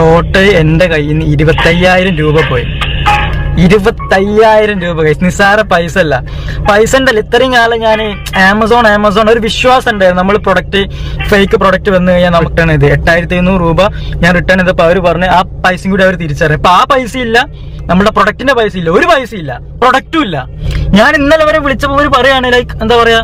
Total എന്റെ കയ്യിൽ നിന്ന് ഇരുപത്തയ്യായിരം രൂപ പോയി. ഇരുപത്തയ്യായിരം രൂപ കഴിച്ചു നിസ്സാര പൈസ അല്ല. പൈസ ഉണ്ടല്ലോ. ഇത്രയും കാലം ഞാൻ ആമസോൺ ആമസോൺ ഒരു വിശ്വാസം ഉണ്ടായിരുന്നു. നമ്മൾ പ്രൊഡക്റ്റ് ഫേക്ക് പ്രൊഡക്റ്റ് വന്നു കഴിഞ്ഞാൽ നമുക്ക് ചെയ്ത് എട്ടായിരത്തി എണ്ണൂറ് രൂപ ഞാൻ റിട്ടേൺ ചെയ്തപ്പോൾ അവർ പറഞ്ഞ് ആ പൈസയും കൂടി അവർ തിരിച്ചറിയാം അപ്പൊ ആ പൈസ ഇല്ല. നമ്മുടെ പ്രൊഡക്റ്റിന്റെ പൈസ ഇല്ല. ഒരു പൈസ ഇല്ല. പ്രൊഡക്റ്റും ഇല്ല. ഞാൻ ഇന്നലെ വരെ വിളിച്ചപ്പോൾ അവർ പറയാണ് ലൈക്ക് എന്താ പറയാ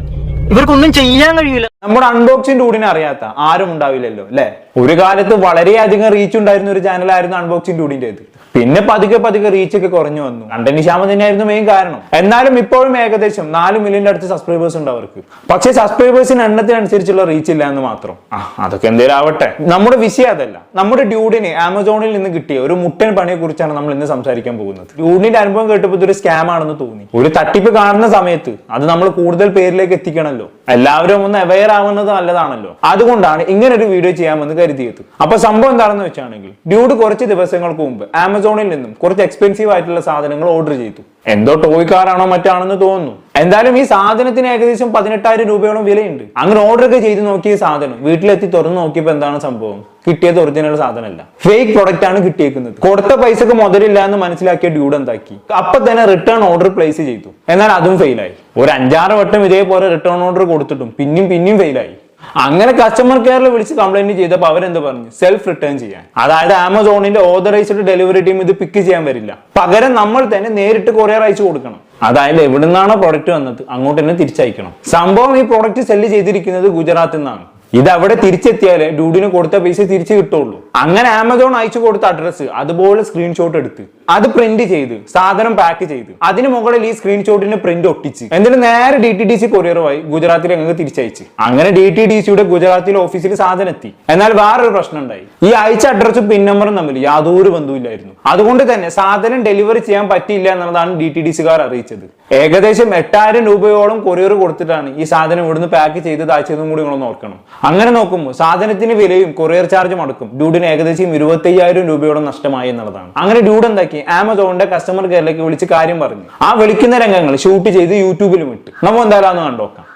ഇവർക്കൊന്നും ചെയ്യാൻ കഴിയില്ല നമ്മുടെ അൺബോക്സിംഗ് ഊടിനെ അറിയാത്ത ആരും ഉണ്ടാവില്ലല്ലോ അല്ലെ? ഒരു കാലത്ത് വളരെയധികം റീച്ച് ഉണ്ടായിരുന്ന ഒരു ചാനലായിരുന്നു അൺബോക്സിംഗ് ഇത്. പിന്നെ പതുക്കെ പതുക്കെ റീച്ച് ഒക്കെ കുറഞ്ഞു വന്നു. കണ്ടന്റ് ക്ഷാമം തന്നെയായിരുന്നു മെയിൻ കാരണം. എന്നാലും ഇപ്പോഴും ഏകദേശം നാല് മില്യന്റെ അടുത്ത് സബ്സ്ക്രൈബേഴ്സ് ഉണ്ട് അവർക്ക്. പക്ഷേ സബ്സ്ക്രൈബേഴ്സിന് എണ്ണത്തിനനുസരിച്ചുള്ള റീച്ച് ഇല്ല എന്ന് മാത്രം. ആ അതൊക്കെ എന്തേലും ആവട്ടെ. നമ്മുടെ വിഷയം അതല്ല. നമ്മുടെ ഡ്യൂഡിന് ആമസോണിൽ നിന്ന് കിട്ടിയ ഒരു മുട്ടൻ പണിയെ കുറിച്ചാണ് നമ്മൾ ഇന്ന് സംസാരിക്കാൻ പോകുന്നത്. ഡ്യൂഡിന്റെ അനുഭവം കേട്ടപ്പോൾ ഇതൊരു സ്കാം ആണെന്ന് തോന്നി. ഒരു തട്ടിപ്പ് കാണുന്ന സമയത്ത് അത് നമ്മൾ കൂടുതൽ പേരിലേക്ക് എത്തിക്കണമല്ലോ. എല്ലാവരും ഒന്ന് അവെയർ ആവുന്നത് നല്ലതാണല്ലോ. അതുകൊണ്ടാണ് ഇങ്ങനെ ഒരു വീഡിയോ ചെയ്യാമെന്ന് കരുതിയത്. അപ്പൊ സംഭവം എന്താണെന്ന് വെച്ചാണെങ്കിൽ ഡ്യൂഡ് കുറച്ച് ദിവസങ്ങൾക്ക് മുമ്പ് ആമസോണിൽ നിന്നും കുറച്ച് എക്സ്പെൻസീവ് ആയിട്ടുള്ള സാധനങ്ങൾ ഓർഡർ ചെയ്തു. എന്തോ ടോയ് കാറാണോ മറ്റാണെന്ന് തോന്നുന്നു. എന്തായാലും ഈ സാധനത്തിന് ഏകദേശം പതിനെട്ടായിരം രൂപയോളം വിലയുണ്ട്. അങ്ങനെ ഓർഡർ ഒക്കെ ചെയ്ത് നോക്കിയ സാധനം വീട്ടിലെത്തി തുറന്നു നോക്കിയപ്പോൾ എന്താണ് സംഭവം? കിട്ടിയത് ഒറിജിനൽ സാധനമല്ല. ഫേക്ക് പ്രൊഡക്റ്റ് ആണ് കിട്ടിയേക്കുന്നത്. കൊടുത്ത പൈസക്ക് മുതലില്ല എന്ന് മനസ്സിലാക്കിയ ഡ്യൂഡ് എന്താക്കി? അപ്പൊ തന്നെ റിട്ടേൺ ഓർഡർ പ്ലേസ് ചെയ്തു. എന്നാൽ അതും ഫെയിലായി ഒരു അഞ്ചാറ് വട്ടം ഇതേപോലെ റിട്ടേൺ ഓർഡർ കൊടുത്തിട്ടും പിന്നെയും പിന്നെയും ഫെയിലായി അങ്ങനെ കസ്റ്റമർ കെയറിൽ വിളിച്ച് കംപ്ലൈന്റ് ചെയ്തപ്പോൾ അവരെന്ത് പറഞ്ഞു? സെൽഫ് റിട്ടേൺ ചെയ്യാൻ. അതായത് ആമസോണിന്റെ ഓതറൈസ്ഡ് ഡെലിവറി ടീം ഇത് പിക്ക് ചെയ്യാൻ വരില്ല. പകരം നമ്മൾ തന്നെ നേരിട്ട് കൊറിയർ അയച്ചു കൊടുക്കണം. അതായത് എവിടെ നിന്നാണോ പ്രൊഡക്റ്റ് വന്നത് അങ്ങോട്ട് തന്നെ തിരിച്ചയക്കണം. സംഭവം ഈ പ്രൊഡക്റ്റ് സെല്ല് ചെയ്തിരിക്കുന്നത് ഗുജറാത്തിൽ നിന്നാണ്. ഇത് അവിടെ തിരിച്ചെത്തിയാലേ ഡ്യൂഡിന് കൊടുത്ത പൈസ തിരിച്ചു കിട്ടുള്ളൂ. അങ്ങനെ ആമസോൺ അയച്ചു കൊടുത്ത അഡ്രസ്സ് അതുപോലെ സ്ക്രീൻഷോട്ട് എടുത്ത് അത് പ്രിന്റ് ചെയ്ത് സാധനം പാക്ക് ചെയ്ത് അതിന് മുകളിൽ ഈ സ്ക്രീൻഷോട്ടിന്റെ പ്രിന്റ് ഒട്ടിച്ച്. എന്നിട്ട് നേരെ ഡി ടി ഡി സി കൊറിയറുമായി ഗുജറാത്തിൽ അങ്ങ് തിരിച്ചയച്ച്. അങ്ങനെ ഡി ടി ഡി സിയുടെ ഗുജറാത്തിലെ ഓഫീസിൽ സാധനം എത്തി. എന്നാൽ വേറൊരു പ്രശ്നം ഉണ്ടായി. ഈ അയച്ച അഡ്രസ്സും പിൻ നമ്പറും തമ്മിൽ യാതൊരു ബന്ധവുമില്ലായിരുന്നു. അതുകൊണ്ട് തന്നെ സാധനം ഡെലിവറി ചെയ്യാൻ പറ്റിയില്ല എന്നുള്ളതാണ് ഡി ടി ഡി സിക്കാർ അറിയിച്ചത്. ഏകദേശം എട്ടായിരം രൂപയോളം കൊറിയർ കൊടുത്തിട്ടാണ് ഈ സാധനം ഇവിടുന്ന് പാക്ക് ചെയ്ത് അയച്ചതും കൂടി നിങ്ങളൊന്ന് നോക്കണം അങ്ങനെ നോക്കുമ്പോൾ സാധനത്തിന് വിലയും കൊറിയർ ചാർജും അടക്കും ഡ്യൂഡിന് ഏകദേശം ഇരുപത്തയ്യായിരം രൂപയോളം നഷ്ടമായി എന്നുള്ളതാണ്. അങ്ങനെ ഡ്യൂഡ് എന്താക്കി? ആമസോണിന്റെ കസ്റ്റമർ കെയറിലേക്ക് വിളിച്ച് കാര്യം പറഞ്ഞു. ആ വിളിക്കുന്ന രംഗങ്ങൾ ഷൂട്ട് ചെയ്ത് യൂട്യൂബിലും ഇട്ട്. നമ്മൾ എന്തായാലും കണ്ടോക്കാം.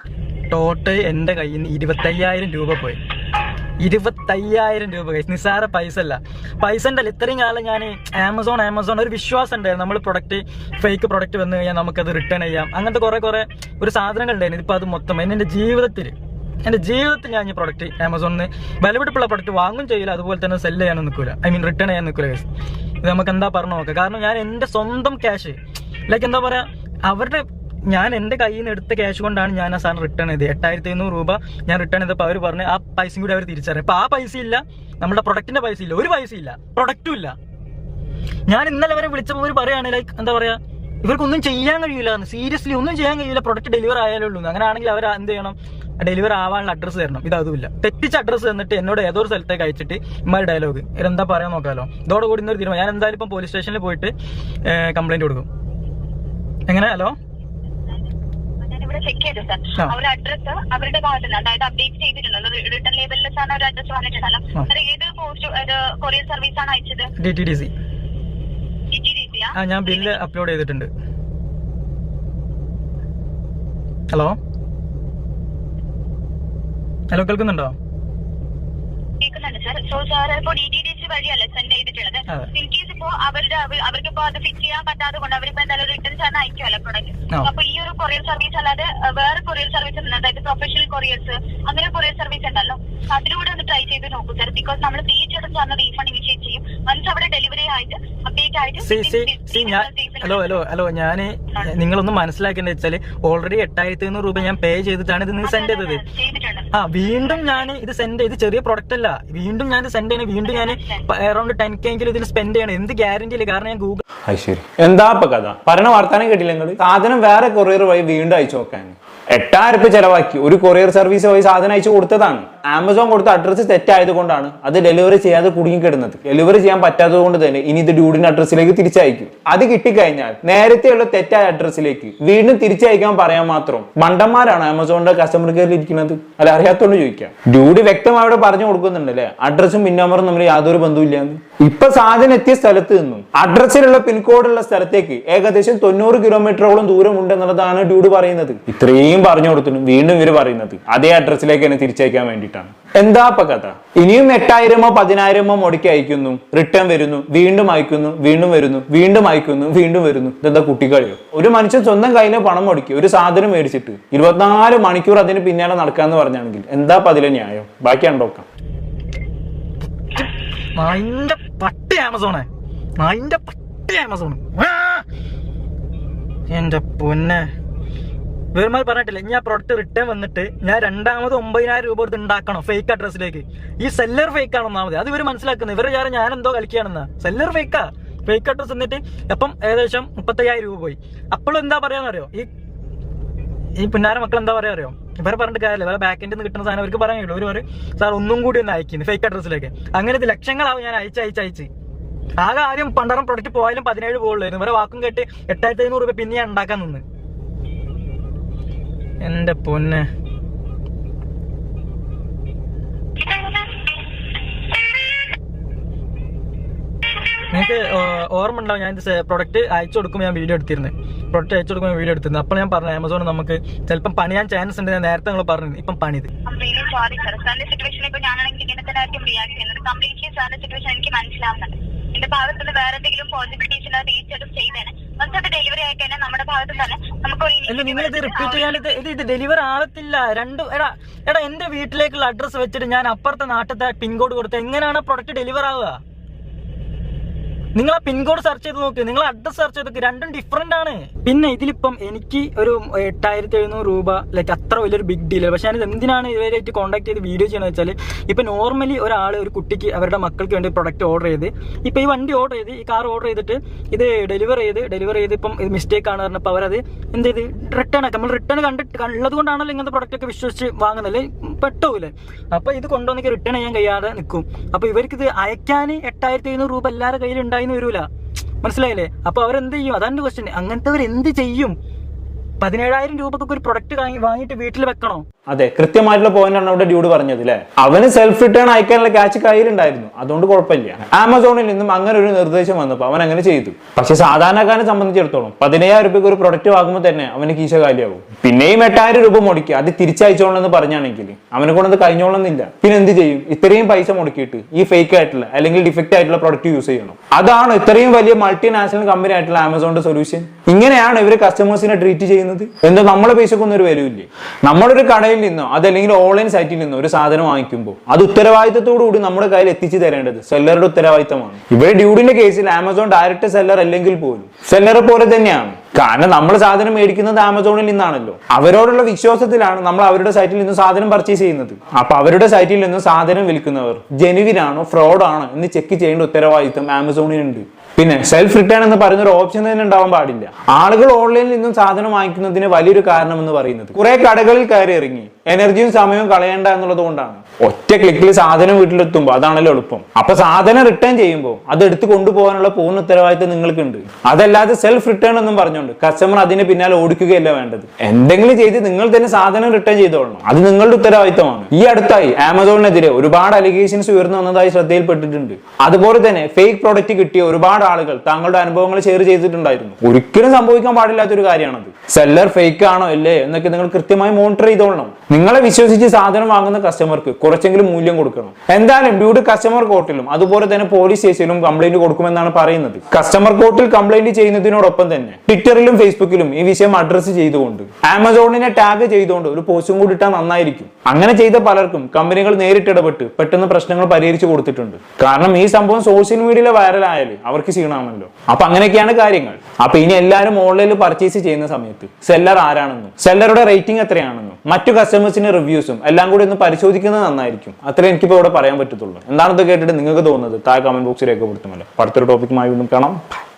ടോട്ടൽ എന്റെ കയ്യിൽ നിന്ന് ഇരുപത്തയ്യായിരം രൂപ പോയി. ഇരുപത്തയ്യായിരം രൂപ കഴിച്ചു നിസ്സാര പൈസ അല്ല. പൈസ ഉണ്ടല്ലോ. ഇത്രയും കാലം ഞാൻ ആമസോൺ ആമസോൺ ഒരു വിശ്വാസം ഉണ്ടായിരുന്നു. നമ്മൾ പ്രൊഡക്റ്റ് ഫേക്ക് പ്രൊഡക്റ്റ് വന്നു കഴിഞ്ഞാൽ നമുക്കത് റിട്ടേൺ ചെയ്യാം. അങ്ങനത്തെ കുറെ കുറെ ഒരു സാധനങ്ങൾ ഉണ്ടായിരുന്നു. ഇപ്പൊ അത് മൊത്തം. എന്നെ ജീവിതത്തിൽ എന്റെ ജീവിതത്തിൽ ഞാൻ ഈ പ്രൊഡക്റ്റ് ആമസോണിൽ നിന്ന് വിലപിടിപ്പുള്ള പ്രൊഡക്റ്റ് വാങ്ങും ചെയ്യില്ല അതുപോലെ തന്നെ സെല്ല് ചെയ്യാനും നിൽക്കില്ല ഐ മീൻ റിട്ടേൺ ചെയ്യാൻ നിൽക്കില്ല. ഇത് നമുക്ക് എന്താ പറഞ്ഞു നോക്കാം? കാരണം ഞാൻ എന്റെ സ്വന്തം ക്യാഷ് ലൈക്ക് എന്താ പറയുക അവരുടെ ഞാൻ എന്റെ കയ്യിൽ നിന്ന് എടുത്ത ക്യാഷ് കൊണ്ടാണ് ഞാൻ ആ സാധനം റിട്ടേൺ ചെയ്തത്. എട്ടായിരത്തി അഞ്ഞൂറ് രൂപ ഞാൻ റിട്ടേൺ ചെയ്തപ്പോൾ അവർ പറഞ്ഞ് ആ പൈസയും കൂടി അവർ തിരിച്ചറിയാം അപ്പോൾ ആ പൈസ ഇല്ല നമ്മുടെ പ്രൊഡക്റ്റിന്റെ പൈസ ഇല്ല ഒരു പൈസ ഇല്ല പ്രൊഡക്റ്റും ഇല്ല. ഞാൻ ഇന്നലെ വരെ വിളിച്ചപ്പോൾ അവർ പറയുകയാണ് ലൈക്ക് എന്താ പറയുക ഇവർക്കൊന്നും ചെയ്യാൻ കഴിയില്ല സീരിയസ്ലി ഒന്നും ചെയ്യാൻ കഴിയില്ല പ്രൊഡക്റ്റ് ഡെലിവർ ആയാലേ ഉള്ളൂ അങ്ങനെയാണെങ്കിൽ അവർ എന്ത് ചെയ്യണം? ഡെലിവർ ആവാനുള്ള അഡ്രസ്സ് തരണം. ഇത് അതുമില്ല തെറ്റിച്ച അഡ്രസ്സ് തന്നിട്ട് എന്നോട് ഏതോ ഒരു സ്ഥലത്തേക്ക് അയച്ചിട്ട് ഇമാര് ഡയലോഗ് ഇതെന്താ പറയാൻ നോക്കാമല്ലോ ഇതോടെ കൂടി ഇന്നൊരു തീരുമാനം. ഞാൻ എന്തായാലും ഇപ്പം പോലീസ് സ്റ്റേഷനിൽ പോയിട്ട് കംപ്ലൈന്റ് കൊടുക്കും. എങ്ങനെ? ഹലോ? ഇവിടെ ചെക്ക്. അവരുടെ അഡ്രസ് അവരുടെ ഭാഗത്ത് നിന്ന് അതായത് അപ്ഡേറ്റ് റിട്ടേൺ ലേബലിലാണ് ഒരു അഡ്രസ് വന്നിട്ടുണ്ടല്ലോ. ആ. സർ ഏത് പോസ്റ്റ് കൊറിയർ സർവീസ് ആണ് അയച്ചത്? ഡി ടി ഡി സി ആ? ഞാൻ ബില്ല് അപ്ലോഡ് ചെയ്തിട്ടുണ്ട്. ഹലോ? ഹലോ കേൾക്കുന്നുണ്ടോ? കേൾക്കുന്നുണ്ട്. സർ സോ സാർ ഇപ്പോ ഡി ടി ഡി സി വഴിയല്ലേ സെൻഡ് ചെയ്തിട്ടുള്ളത്. അതെ. ഇപ്പോ അവരുടെ അവർക്കിപ്പോ അത് ഫിറ്റ് ചെയ്യാൻ പറ്റാതെ കൊണ്ട് അവരിപ്പോ എന്തായാലും റിട്ടേൺ ചെയ്യാൻ അയക്കുമല്ലോ പ്രൊഡക്റ്റ് അപ്പൊ ഈ ഒരു കൊറിയർ സർവീസ് അല്ലാതെ വേറെ കൊറിയർ സർവീസ് അതായത് പ്രൊഫഷണൽ കൊറിയേഴ്സ് അങ്ങനെ കൊറിയർ സർവീസ് ഉണ്ടല്ലോ. അതിലൂടെ ഒന്ന് ട്രൈ ചെയ്ത് നോക്കൂ സർ ബിക്കോസ് നമ്മൾ തീർച്ചയായിട്ടും സാറിന് റീഫണ്ട് ഇനിഷ്യേറ്റ് ചെയ്യും. വൺസ് അവിടെ ഡെലിവറി ആയിട്ട് അപ്ഡേറ്റ് ആയിട്ട് ഹലോ ഹലോ ഹലോ ഞാൻ നിങ്ങളൊന്ന് മനസ്സിലാക്കേണ്ടത് വെച്ചാൽ ഓൾറെഡി എട്ടായിരത്തി അഞ്ഞൂറ് രൂപ ഞാൻ പേ ചെയ്തിട്ടാണ് ഇത് നിങ്ങൾ സെൻഡ് ചെയ്തത്. ആ വീണ്ടും ഞാൻ ഇത് സെൻഡ് ചെയ്ത് ചെറിയ പ്രൊഡക്റ്റ് അല്ല. വീണ്ടും ഞാൻ ഇത് സെൻഡ് ചെയ്യണേ വീണ്ടും ഞാൻ അറൌണ്ട് ടെൻ കെ എങ്കിലും ഇതിൽ സ്പെൻഡ് ചെയ്യണം. എന്ത് ഗ്യാരണ്ടി ഇല്ല? കാരണം ഞാൻ ഗൂഗിൾ ശരി. എന്താ ഇപ്പൊ കഥ? പറഞ്ഞ വാർത്താനം കേട്ടില്ല നിങ്ങൾ സാധനം വേറെ കൊറിയർ വഴി വീണ്ടും അയച്ചു നോക്കാൻ. എട്ടായിരം രൂപ ചെലവാക്കി. ഒരു കൊറിയർ സർവീസ് വഴി സാധനം അയച്ചു കൊടുത്തതാണ്. ആമസോൺ കൊടുത്ത അഡ്രസ്സ് തെറ്റായത് കൊണ്ടാണ് അത് ഡെലിവറി ചെയ്യാതെ കുടുങ്ങിക്കിടുന്നത്. ഡെലിവറി ചെയ്യാൻ പറ്റാത്തത് കൊണ്ട് തന്നെ ഇനി ഇത് ഡ്യൂഡിന്റെ അഡ്രസ്സിലേക്ക് തിരിച്ചയക്കും. അത് കിട്ടിക്കഴിഞ്ഞാൽ നേരത്തെയുള്ള തെറ്റായ അഡ്രസ്സിലേക്ക് വീണ്ടും തിരിച്ചയക്കാൻ പറയാൻ മാത്രം മണ്ടന്മാരാണ് ആമസോണിന്റെ കസ്റ്റമർ കെയറിൽ ഇരിക്കുന്നത്. അല്ല അറിയാത്തോണ്ട് ചോദിക്കാം. ഡ്യൂഡി വ്യക്തമായിട്ട് പറഞ്ഞു കൊടുക്കുന്നുണ്ടല്ലേ അഡ്രസ്സും പിൻ നമ്പറും തമ്മിൽ യാതൊരു ബന്ധവും ഇല്ലാന്ന് ഇപ്പൊ സാധനം എത്തിയ സ്ഥലത്ത് നിന്നും. അഡ്രസ്സിലുള്ള പിൻകോഡുള്ള സ്ഥലത്തേക്ക് ഏകദേശം തൊണ്ണൂറ് കിലോമീറ്ററോളം ദൂരം ഉണ്ടെന്നുള്ളതാണ് ഡ്യൂഡ് പറയുന്നത്. ഇത്രയും പറഞ്ഞു കൊടുത്തിട്ടും വീണ്ടും ഇവർ പറയുന്നത്. അതേ അഡ്രസ്സിലേക്ക് തന്നെ തിരിച്ചയക്കാൻ വേണ്ടിയിട്ടാണ്. എന്താ ഇപ്പൊ കഥ? ഇനിയും എട്ടായിരമോ പതിനായിരമോ മുടക്കി അയക്കുന്നു റിട്ടേൺ വരുന്നു വീണ്ടും അയക്കുന്നു വീണ്ടും വരുന്നു വീണ്ടും അയക്കുന്നു വീണ്ടും വരുന്നു. ഇതെന്താ കുട്ടികളിയോ? ഒരു മനുഷ്യൻ സ്വന്തം കയ്യിലെ പണം മുടക്കി ഒരു സാധനം മേടിച്ചിട്ട് ഇരുപത്തിനാല് മണിക്കൂർ അതിന് പിന്നാലെ നടക്കാന്ന് പറഞ്ഞാണെങ്കിൽ എന്താ പതിലെ ന്യായം? ബാക്കി ഉണ്ടോക്കാം പട്ടി ആമസോണേ. നായിന്റെ പട്ടി ആമസോൺ എന്റെ പൊന്നെ. വേറുമാതിരി പറഞ്ഞിട്ടില്ല. ഞാൻ പ്രൊഡക്റ്റ് റിട്ടേൺ വന്നിട്ട് ഞാൻ രണ്ടാമത് ഒമ്പതിനായിരം രൂപ കൊടുത്ത് ഉണ്ടാക്കണം ഫേക്ക് അഡ്രസ്സിലേക്ക് ഈ സെല്ലർ ഫേക്ക് ആണ് ഒന്നാമത് അത് ഇവർ മനസ്സിലാക്കുന്നത് ഇവരെ വിചാരം ഞാൻ എന്തോ കളിക്കുകയാണെന്നാ സെല്ലർ ഫേക്കാ ഫേക്ക് അഡ്രസ് എന്നിട്ട് അപ്പം ഏകദേശം മുപ്പത്തയ്യായിരം രൂപ പോയി. അപ്പോഴും എന്താ പറയാന്നറിയോ? ഈ ഈ പിന്നാര മക്കൾ എന്താ പറയാ അറിയോ ഇവരെ പറഞ്ഞിട്ട് കാര്യമില്ല ഇവരെ ബാക്ക് എൻഡിൽ നിന്ന് കിട്ടുന്ന സാധനം അവർക്ക് പറയാൻ കഴിയുള്ളൂ ഒരു സാർ ഒന്നും കൂടി ഒന്ന് അയക്കുന്നു ഫേക്ക് അഡ്രസ്സിലേക്ക് അങ്ങനെ ലക്ഷങ്ങളാവും ഞാൻ അയച്ച് അയച്ച് അയച്ച്. ആകെ ആദ്യം പണ്ടാറം പ്രൊഡക്റ്റ് പോയാലും പതിനേഴ് പോകുള്ളായിരുന്നു ഇവരെ വാക്കും കേട്ട് എട്ടായിരത്തി അഞ്ഞൂറ് രൂപ പിന്നെ ഞാൻ ഉണ്ടാക്കാൻ നിന്ന്. എന്റെ പൊന്നെ. നിങ്ങൾക്ക് ഓർമ്മ ഉണ്ടാവും ഞാൻ പ്രൊഡക്റ്റ് അയച്ചു കൊടുക്കുമ്പോൾ ഞാൻ വീഡിയോ എടുത്തിരുന്നു. പ്രൊഡക്റ്റ് അയച്ചു കൊടുക്കുമ്പോൾ വീഡിയോ എടുത്തിരുന്നു. അപ്പോൾ ഞാൻ പറഞ്ഞു ആമസോൺ നമുക്ക് ചിലപ്പം പണിയാൻ ചാൻസ് ഉണ്ട്. ഞാൻ നേരത്തെ നിങ്ങൾ പറഞ്ഞു ഇപ്പം പണിത് സാറിന്റെ സിറ്റുവേഷൻ ഇപ്പൊ ഞാനാണെങ്കിൽ ഇങ്ങനെ തന്നെ ആയിരിക്കും റിയാക്ട് ചെയ്യുന്നത്. കംപ്ലീറ്റ്ലി സാറിന്റെ സിറ്റുവേഷൻ എനിക്ക് മനസ്സിലാവുന്നുണ്ട്. എന്റെ ഭാഗത്ത് നിന്ന് വേറെ എന്തെങ്കിലും പോസിബിലിറ്റീസ് ചെയ്തേനെ once അത് ഡെലിവറി ആയി കഴിഞ്ഞാൽ നമ്മുടെ ഭാഗത്ത് തന്നെ നമുക്ക് നിങ്ങൾ ഇത് റിപ്പീറ്റ് ചെയ്യാൻ ഇത് ഇത് ഡെലിവർ ആവത്തില്ല. രണ്ട് എടാ എടാ എന്റെ വീട്ടിലേക്കുള്ള അഡ്രസ് വെച്ചിട്ട് ഞാൻ അപ്പുറത്തെ നാട്ടിലത്തെ പിൻകോഡ് കൊടുത്ത് എങ്ങനെയാണ് പ്രൊഡക്റ്റ് ഡെലിവർ ആവുക? നിങ്ങൾ ആ പിൻകോഡ് സെർച്ച് ചെയ്ത് നോക്കി. നിങ്ങൾ അഡ്രസ് സെർച്ച് ചെയ്ത് നോക്കി. രണ്ടും ഡിഫറെന്റ് ആണ്. പിന്നെ ഇതിലിപ്പം എനിക്ക് ഒരു എട്ടായിരത്തി എഴുന്നൂറ് രൂപ ലൈക്ക് അത്ര വലിയൊരു ബിഗ് ഡീൽ പക്ഷെ ഞാനിത് എന്തിനാണ് ഇവരായിട്ട് കോൺടാക്ട് ചെയ്ത് വീഡിയോ ചെയ്യണമെന്ന് വെച്ചാൽ ഇപ്പൊ നോർമലി ഒരാൾ ഒരു കുട്ടിക്ക് അവരുടെ മക്കൾക്ക് വേണ്ടി പ്രൊഡക്റ്റ് ഓർഡർ ചെയ്ത് ഇപ്പൊ ഈ വണ്ടി ഓർഡർ ചെയ്ത് ഈ കാർ ഓർഡർ ചെയ്തിട്ട് ഇത് ഡെലിവർ ചെയ്ത് ഡെലിവർ ചെയ്ത് ഇപ്പം ഇത് മിസ്റ്റേക്ക് ആണ് പറഞ്ഞപ്പോൾ അവരത് എന്ത് ചെയ്ത്? റിട്ടേൺ ആക്കി. നമ്മൾ റിട്ടേൺ കണ്ടിട്ട് ഉള്ളത് കൊണ്ടാണല്ലോ ഇങ്ങനത്തെ പ്രൊഡക്റ്റ് ഒക്കെ വിശ്വസിച്ച് വാങ്ങുന്നത്. പെട്ടൂലേ? അപ്പൊ ഇത് കൊണ്ടുവന്നെങ്കിൽ റിട്ടേൺ ചെയ്യാൻ കഴിയാതെ നിൽക്കും അപ്പൊ ഇവർക്ക് ഇത് അയക്കാൻ എട്ടായിരത്തി എഴുന്നൂറ് രൂപ എല്ലാവരുടെ കയ്യിൽ ഉണ്ടായിന്ന് വരൂല. മനസ്സിലായില്ലേ? അപ്പൊ അവരെന്ത് ചെയ്യും? അതാണ് ക്വസ്റ്റ്യൻ അങ്ങനത്തെ എന്ത് ചെയ്യും? പതിനേഴായിരം രൂപക്കൊക്കെ ഒരു പ്രൊഡക്റ്റ് വാങ്ങിയിട്ട് വീട്ടിൽ വെക്കണോ? അതെ കൃത്യമായിട്ടുള്ള പോയിന്റ് ആണ് അവിടെ ഡ്യൂഡ് പറഞ്ഞത് അല്ലെ അവന് സെൽഫ് റിട്ടേൺ അയക്കാനുള്ള ക്യാച്ച് കയ്യിലുണ്ടായിരുന്നു. അതുകൊണ്ട് കുഴപ്പമില്ല. ആമസോണിൽ നിന്നും അങ്ങനെ ഒരു നിർദ്ദേശം വന്നപ്പോൾ അവൻ അങ്ങനെ ചെയ്തു. പക്ഷെ സാധാരണക്കാരനെ സംബന്ധിച്ചിടത്തോളം പതിനയ്യായിരം രൂപയ്ക്ക് ഒരു പ്രൊഡക്റ്റ് വാങ്ങുമ്പോൾ തന്നെ അവന് കീശ കാലിയാവും. പിന്നെയും എട്ടായിരം രൂപ മുടക്കി. അത് തിരിച്ചയച്ചോളെന്ന് പറഞ്ഞാണെങ്കിൽ അവനെ കൊണ്ടത് കഴിഞ്ഞോളന്നില്ല പിന്നെ എന്ത് ചെയ്യും? ഇത്രയും പൈസ മുടക്കിയിട്ട് ഈ ഫേക്ക് ആയിട്ടുള്ള അല്ലെങ്കിൽ ഡിഫക്റ്റ് ആയിട്ടുള്ള പ്രൊഡക്റ്റ് യൂസ് ചെയ്യണം. അതാണ് ഇത്രയും വലിയ മൾട്ടിനാഷണൽ കമ്പനി ആയിട്ടുള്ള ആമസോണിന്റെ സൊല്യൂഷൻ ഇങ്ങനെയാണ് ഇവർ കസ്റ്റമേഴ്സിനെ ട്രീറ്റ് ചെയ്യുന്നത്. എന്തോ നമ്മളെ പൈസക്കൊന്നും ഒരു വിലയില്ലേ നമ്മളൊരു കടയിൽ നിന്നോ അതല്ലെങ്കിൽ ഓൺലൈൻ സൈറ്റിൽ നിന്നോ ഒരു സാധനം വാങ്ങിക്കുമ്പോൾ അത് ഉത്തരവാദിത്തത്തോടു കൂടി നമ്മുടെ കയ്യിൽ എത്തിച്ചു തരേണ്ടത് സെല്ലറുടെ ഉത്തരവാദിത്തമാണ് ഇവിടെ ഡ്യൂഡിന്റെ കേസിൽ ആമസോൺ ഡയറക്റ്റ് സെല്ലർ അല്ലെങ്കിൽ പോലും. സെല്ലറെ പോലെ തന്നെയാണ്. കാരണം നമ്മൾ സാധനം മേടിക്കുന്നത് ആമസോണിൽ നിന്നാണല്ലോ. അവരോടുള്ള വിശ്വാസത്തിലാണ് നമ്മൾ അവരുടെ സൈറ്റിൽ നിന്ന് സാധനം പർച്ചേസ് ചെയ്യുന്നത്. അപ്പൊ അവരുടെ സൈറ്റിൽ നിന്ന് സാധനം വിൽക്കുന്നവർ ജെനുവിനാണോ ഫ്രോഡാണോ എന്ന് ചെക്ക് ചെയ്യേണ്ട ഉത്തരവാദിത്തം ആമസോണിനുണ്ട് പിന്നെ സെൽഫ് റിട്ടേൺ എന്ന് പറയുന്ന ഒരു ഓപ്ഷൻ തന്നെ ഉണ്ടാവാൻ പാടില്ല. ആളുകൾ ഓൺലൈനിൽ നിന്നും സാധനം വാങ്ങിക്കുന്നതിന് വലിയൊരു കാരണം എന്ന് പറയുന്നത്. കുറെ കടകളിൽ കയറി ഇറങ്ങി. എനർജിയും സമയവും കളയേണ്ട എന്നുള്ളത് കൊണ്ടാണ്. ഒറ്റ ക്ലിക്കിൽ സാധനം വീട്ടിലെത്തുമ്പോൾ അതാണല്ലോ എളുപ്പം. അപ്പൊ സാധനം റിട്ടേൺ ചെയ്യുമ്പോൾ അത് എടുത്ത് കൊണ്ടുപോകാനുള്ള പൂർണ ഉത്തരവാദിത്തം നിങ്ങൾക്കുണ്ട്. അതല്ലാതെ സെൽഫ് റിട്ടേൺ എന്നും പറഞ്ഞുകൊണ്ട് കസ്റ്റമർ അതിന് പിന്നാലെ ഓടിക്കുകയല്ല വേണ്ടത്. എന്തെങ്കിലും ചെയ്ത് നിങ്ങൾ തന്നെ സാധനം റിട്ടേൺ ചെയ്തോളണം. അത് നിങ്ങളുടെ ഉത്തരവാദിത്തമാണ്. ഈ അടുത്തായി ആമസോണിനെതിരെ ഒരുപാട് അലിഗേഷൻസ് ഉയർന്നു വന്നതായി ശ്രദ്ധയിൽപ്പെട്ടിട്ടുണ്ട്. അതുപോലെ തന്നെ ഫേക്ക് പ്രോഡക്റ്റ് കിട്ടിയ ഒരുപാട് ആളുകൾ താങ്കളുടെ അനുഭവങ്ങൾ ഷെയർ ചെയ്തിട്ടുണ്ടായിരുന്നു. ഒരിക്കലും സംഭവിക്കാൻ പാടില്ലാത്ത ഒരു കാര്യമാണത്. സെല്ലർ ഫേക്ക് ആണോ അല്ലേ എന്നൊക്കെ നിങ്ങൾ കൃത്യമായി മോണിറ്റർ ചെയ്തോളണം. നിങ്ങളെ വിശ്വസിച്ച് സാധനം വാങ്ങുന്ന കസ്റ്റമർക്ക് കുറച്ചെങ്കിലും മൂല്യം കൊടുക്കണം. എന്തായാലും ഡ്യൂഡ് കസ്റ്റമർ കോർട്ടിലും അതുപോലെ തന്നെ പോലീസ് സ്റ്റേഷനിലും കംപ്ലൈന്റ് കൊടുക്കുമെന്നാണ് പറയുന്നത്. കസ്റ്റമർ കോർട്ടിൽ കംപ്ലൈന്റ് ചെയ്യുന്നതിനോടൊപ്പം തന്നെ ട്വിറ്ററിലും ഫേസ്ബുക്കിലും ഈ വിഷയം അഡ്രസ്സ് ചെയ്തുകൊണ്ട് ആമസോണിനെ ടാഗ് ചെയ്തുകൊണ്ട് ഒരു പോസ്റ്റും കൂടി ഇട്ടാൽ നന്നായിരിക്കും. അങ്ങനെ ചെയ്ത പലർക്കും കമ്പനികൾ നേരിട്ട് ഇടപെട്ട് പെട്ടെന്ന് പ്രശ്നങ്ങൾ പരിഹരിച്ചു കൊടുത്തിട്ടുണ്ട്. കാരണം ഈ സംഭവം സോഷ്യൽ മീഡിയയിൽ വൈറലായാലും അവർക്ക് ക്ഷീണമാണല്ലോ. അപ്പൊ അങ്ങനെയൊക്കെയാണ് കാര്യങ്ങൾ. അപ്പൊ ഇനി എല്ലാവരും ഓൺലൈനിൽ പർച്ചേസ് ചെയ്യുന്ന സമയത്ത് സെല്ലർ ആരാണെന്നും സെല്ലറുടെ റേറ്റിംഗ് എത്രയാണെന്നും മറ്റു കസ്റ്റമേഴ്സിന്റെ റിവ്യൂസും എല്ലാം കൂടി ഒന്ന് പരിശോധിക്കുന്നത് നന്നായിരിക്കും. അത്രേ എനിക്കിപ്പോ ഇവിടെ പറയാൻ പറ്റത്തുള്ളൂ. എന്താണെന്ന് കേട്ടിട്ട് നിങ്ങൾക്ക് തോന്നുന്നത്? താഴെ കമന്റ് ബോക്സിൽ രേഖപ്പെടുത്തുമല്ലോ അടുത്തൊരു ടോപ്പിക്കുമായി വീണ്ടും കാണാം.